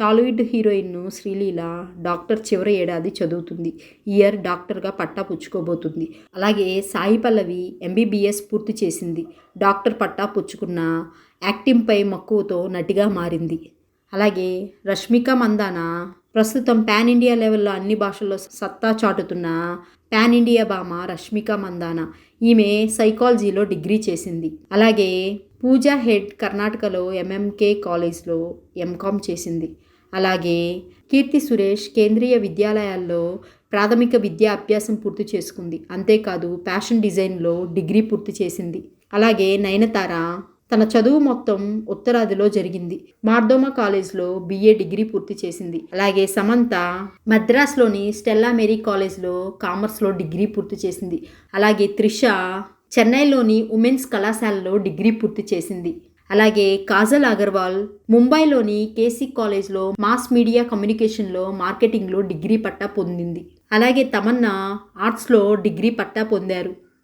Tollywood heroine Sreeleela doctor చివరి ఏడాది చదువుతుంది. ఇయర్ డాక్టర్గా పట్టా పుచ్చుకోబోతుంది. అలాగే సాయి పల్లవి ఎంబీబీఎస్ పూర్తి చేసింది. డాక్టర్ పట్టా పుచ్చుకున్న యాక్టింగ్పై మక్కువతో నటిగా మారింది. అలాగే రష్మిక మందాన ప్రస్తుతం పాన్ ఇండియా లెవెల్లో అన్ని భాషల్లో సత్తా చాటుతున్న పాన్ ఇండియా భామ రష్మిక మందాన. ఈమె సైకాలజీలో డిగ్రీ చేసింది. అలాగే పూజా హెడ్ కర్ణాటకలో ఎంఎంకే కాలేజ్లో ఎంకామ్ చేసింది. అలాగే కీర్తి సురేష్ కేంద్రీయ విద్యాలయాల్లో ప్రాథమిక విద్యా అభ్యాసం పూర్తి చేసుకుంది. అంతేకాదు ఫ్యాషన్ డిజైన్లో డిగ్రీ పూర్తి చేసింది. అలాగే నయనతార తన చదువు మొత్తం ఉత్తరాదిలో జరిగింది. మార్దోమా కాలేజ్లో బిఏ డిగ్రీ పూర్తి చేసింది. అలాగే సమంత మద్రాస్లోని స్టెల్లా మేరీ కాలేజ్లో కామర్స్లో డిగ్రీ పూర్తి చేసింది. అలాగే త్రిష చెన్నైలోని ఉమెన్స్ కళాశాలలో డిగ్రీ పూర్తి చేసింది. అలాగే కాజల్ అగర్వాల్ ముంబైలోని కేసీ కాలేజ్లో మాస్ మీడియా కమ్యూనికేషన్లో మార్కెటింగ్లో డిగ్రీ పట్టా పొందింది. అలాగే తమన్నా ఆర్ట్స్లో డిగ్రీ పట్టా పొందారు.